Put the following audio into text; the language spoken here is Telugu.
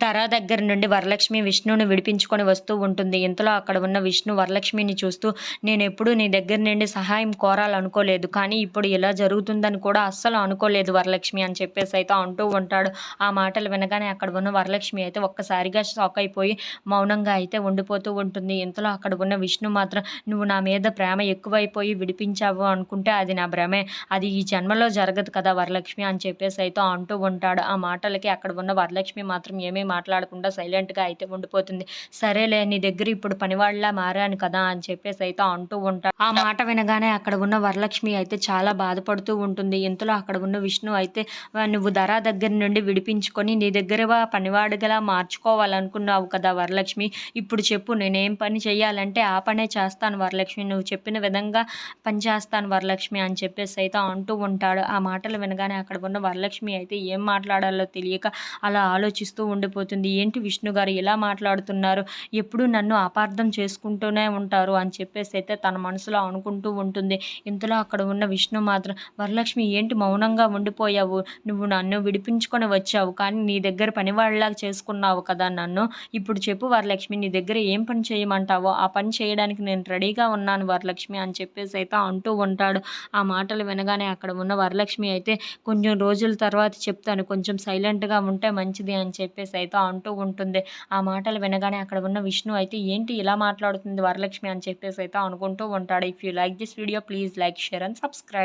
ధర దగ్గర నుండి వరలక్ష్మి విష్ణుని విడిపించుకొని వస్తూ ఉంటుంది. ఇంతలో అక్కడ ఉన్న విష్ణు వరలక్ష్మిని చూస్తూ నేను ఎప్పుడూ నీ దగ్గర నుండి సహాయం కోరాలనుకోలేదు కానీ ఇప్పుడు ఇలా జరుగుతుందని కూడా అస్సలు అనుకోలేదు వరలక్ష్మి అని చెప్పేసి అయితే అంటూ ఉంటాడు. ఆ మాటలు వినగానే అక్కడ ఉన్న వరలక్ష్మి అయితే ఒక్కసారిగా షాక్ అయిపోయి మౌనంగా అయితే ఉండిపోతూ ఉంటుంది. ఇంతలో అక్కడ ఉన్న విష్ణు మాత్రం నువ్వు నా మీద ప్రేమ ఎక్కువైపోయి విడిపించావు అనుకుంటే అది నా భ్రమే. అది ఈ జన్మలో జరగదు కదా వరలక్ష్మి అని చెప్పేసి అయితే అంటూ ఉంటాడు. ఆ మాటలకి అక్కడ ఉన్న వరలక్ష్మి మాత్రం ఏమీ మాట్లాడకుండా సైలెంట్గా అయితే ఉండిపోతుంది. సరేలే నీ దగ్గర ఇప్పుడు పనివాళ్ళలా మారాను కదా అని చెప్పేసి అయితే అంటూ ఉంటాడు. ఆ మాట వినగానే అక్కడ ఉన్న వరలక్ష్మి అయితే చాలా బాధపడుతూ ఉంటుంది. ఇంతలో అక్కడ ఉన్న విష్ణు అయితే నువ్వు ధర దగ్గర నుండి విడిపించుకొని నీ దగ్గర వా- మార్చుకోవాలనుకున్నావు కదా వరలక్ష్మి. ఇప్పుడు చెప్పు నేనేం పని చేయాలంటే ఆ పనే చేస్తాను వరలక్ష్మి. నువ్వు చెప్పిన విధంగా పని చేస్తాను వరలక్ష్మి అని చెప్పేసి అయితే అంటూ ఉంటాడు. ఆ మాటలు వినగానే అక్కడ ఉన్న వరలక్ష్మి అయితే ఏం మాట్లాడాలో తెలియక అలా ఆలోచిస్తూ ఉండిపోతుంది. ఏంటి విష్ణు గారు ఇలా మాట్లాడుతున్నారు? ఎప్పుడు నన్ను అపార్థం చేసుకుంటూనే ఉంటారు అని చెప్పేసి అయితే తన మనసులో అనుకుంటూ ఉంటుంది. ఇంతలో అక్కడ ఉన్న విష్ణు మాత్రం వరలక్ష్మి ఏంటి మౌనంగా ఉండిపోయావు? నువ్వు నన్ను విడిపించుకొని వచ్చావు కానీ నీ దగ్గర పనివాళ్ళలాగా చేసుకున్నావు కదా నన్ను. ఇప్పుడు చెప్పు వరలక్ష్మి నీ దగ్గర ఏం పని చేయమంటావో? ఆ పని చేయడానికి నేను రెడీగా ఉన్నాను వరలక్ష్మి అని చెప్పేసి అయితే అంటూ ఉంటాడు. ఆ మాటలు వినగానే అక్కడ ఉన్న వరలక్ష్మి అయితే కొంచెం రోజుల తర్వాత చెప్తాను. కొంచెం సైలెంట్గా ఉంటే మంచిది అని చెప్పేసి అయితే అంటూ ఉంటుంది. ఆ మాటలు వినగానే అక్కడ ఉన్న విష్ణు అయితే ఏంటి ఇలా మాట్లాడుతుంది వరలక్ష్మి? అని చెప్పేసి అయితే అనుకుంటూ ఉంటాడు. If you like this video please like share and subscribe